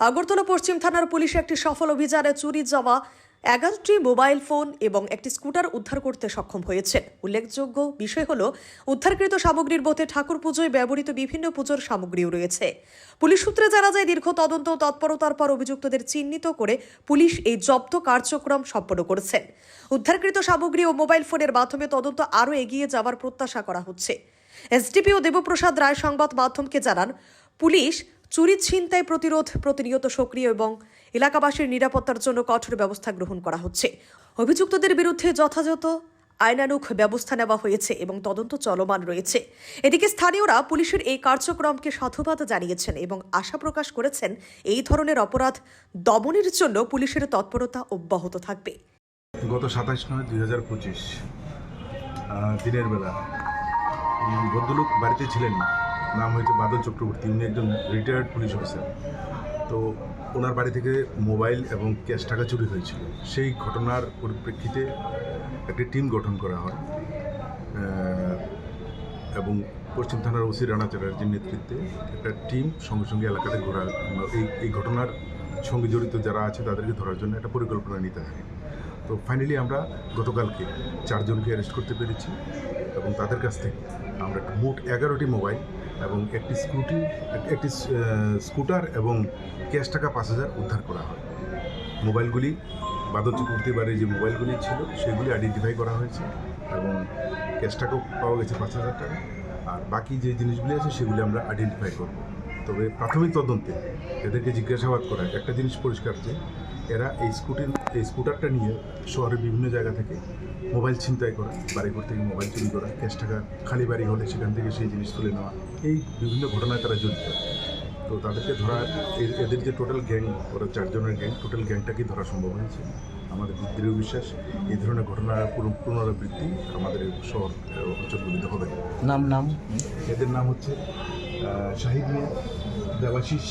আগরতলা পশ্চিম থানার পুলিশ একটি সফল অভিযানে চুরি যাওয়া এগারোটি মোবাইল ফোন এবং একটি স্কুটার উদ্ধার করতে সক্ষম হয়েছে উল্লেখযোগ্য বিষয় হল, উদ্ধারকৃত সামগ্রীর মধ্যে ঠাকুর পুজোয় ব্যবহৃত বিভিন্ন পুজোর সামগ্রীও রয়েছে। পুলিশ সূত্রে জানা যায়, দীর্ঘ তদন্ত তৎপরতার পর অভিযুক্তদের চিহ্নিত করে পুলিশ এই জব্দ কার্যক্রম সম্পন্ন করেছেন। উদ্ধারকৃত সামগ্রী ও মোবাইল ফোনের মাধ্যমে তদন্ত আরও এগিয়ে যাওয়ার প্রত্যাশা করা হচ্ছে। এসডিপি ও দেবপ্রসাদ রায় সংবাদ মাধ্যমকে জানান, পুলিশ চুরি, ছিনতাই প্রতিরোধ প্রতিনিয়ত সক্রিয় এবং এলাকাবাসীর নিরাপত্তার জন্য কঠোর ব্যবস্থা গ্রহণ করা হচ্ছে। অভিযুক্তদের বিরুদ্ধে যথাযথ আইনানুগ ব্যবস্থা নেওয়া হয়েছে এবং তদন্ত চলমান রয়েছে। এদিকে স্থানীয়রা পুলিশের এই কার্যক্রমকে সাধুবাদ জানিয়েছেন এবং আশা প্রকাশ করেছেন এই ধরনের অপরাধ দমনের জন্য পুলিশের তৎপরতা অব্যাহত থাকবে। গত সাতাশ নয় দুই হাজার পঁচিশ দিনের বেলা ভদ্রলোক বাড়িতে ছিলেন নাম হয়েছে বাদল চক্রবর্তী। উনি একজন রিটায়ার্ড পুলিশ অফিসার তো ওনার বাড়ি থেকে মোবাইল এবং ক্যাশ টাকা চুরি হয়েছিল। সেই ঘটনার পরিপ্রেক্ষিতে একটি টিম গঠন করা হয়। এবং পশ্চিম থানার ওসি রানা চ্যাটার্জির নেতৃত্বে একটা টিম সঙ্গে সঙ্গে এলাকাতে ঘোরা এই এই ঘটনার সঙ্গে জড়িত যারা আছে তাদেরকে ধরার জন্য একটা পরিকল্পনা নিতে থাকে তো ফাইনালি আমরা গতকালকে চারজনকে অ্যারেস্ট করতে পেরেছি। এবং তাদের কাছ থেকে আমরা মোট এগারোটি মোবাইল এবং একটি স্কুটি, একটি স্কুটার এবং ক্যাশ টাকা পাঁচ হাজার উদ্ধার করা হয়। মোবাইলগুলি বাদল চক্রবর্তী যে মোবাইলগুলি ছিল, সেগুলি আইডেন্টিফাই করা হয়েছে এবং ক্যাশ টাকাও পাওয়া গেছে পাঁচ হাজার টাকা। আর বাকি যে জিনিসগুলি আছে, সেগুলি আমরা আইডেন্টিফাই করব। তবে প্রাথমিক তদন্তে এদেরকে জিজ্ঞাসাবাদ করা একটা জিনিস পরিষ্কার যে এরা এই স্কুটি এই স্কুটারটা নিয়ে শহরের বিভিন্ন জায়গা থেকে মোবাইল ছিনতাই করা বাড়িঘর থেকে মোবাইল চুরি করা ক্যাশ টাকা খালি বাড়ি হলে সেখান থেকে সেই জিনিস তুলে নেওয়া এই বিভিন্ন ঘটনায় তারা জড়িত। তো তাদেরকে ধরা এদের যে টোটাল গ্যাং ওরা চারজনের গ্যাং টোটাল গ্যাংটাকেই ধরা সম্ভব হয়েছে। আমাদের দৃঢ় বিশ্বাস এই ধরনের ঘটনার পুনঃ- পুনরাবৃত্তি আমাদের শহর অঞ্চলগুলিতে হবে। নাম নাম? এদের নাম হচ্ছে শাহিদ মিয়া দেবাশিস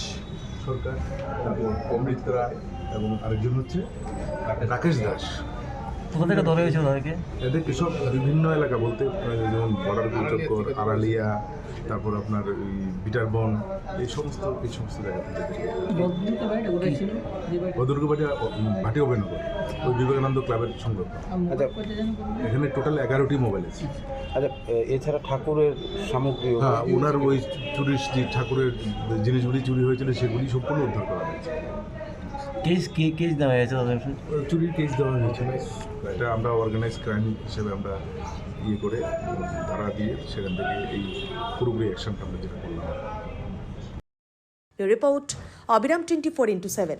সরকার তারপর অমৃত রায় এবং আরেকজন হচ্ছে রাকেশ দাস। কোথা থেকে ধরে হয়েছে তাদেরকে এদেরকে সব বিভিন্ন এলাকা বলতে যেমন বর্ডার চক্কর আড়ালিয়া তারপর আপনার ওই বিটারবন এই সমস্ত এই সমস্ত জায়গা থেকে। বদরগবাড়ি ভাটি অভয়নগর ওই বিবেকানন্দ ক্লাবের সংলগ্ন। আচ্ছা। এখানে টোটাল এগারোটি মোবাইল আছে। আচ্ছা এছাড়া ঠাকুরের সামগ্রী হ্যাঁ ওনার ওই চুরির যে ঠাকুরের জিনিসগুলি চুরি হয়েছিল সেগুলি সম্পূর্ণ উদ্ধার করা হয়েছে। কেস কে কেস দেওয়া হয়েছে তাদের চুরির কেস দেওয়া হয়েছিল এটা আমরা অর্গানাইজ ক্রাইম হিসেবে আমরা ইয়ে করে ধারা দিয়ে সেখান থেকে এই পুরোপুরি অ্যাকশনটা আমরা যেটা করলাম। রিপোর্ট অবিরাম টোয়েন্টি ফোর ইন্টু সেভেন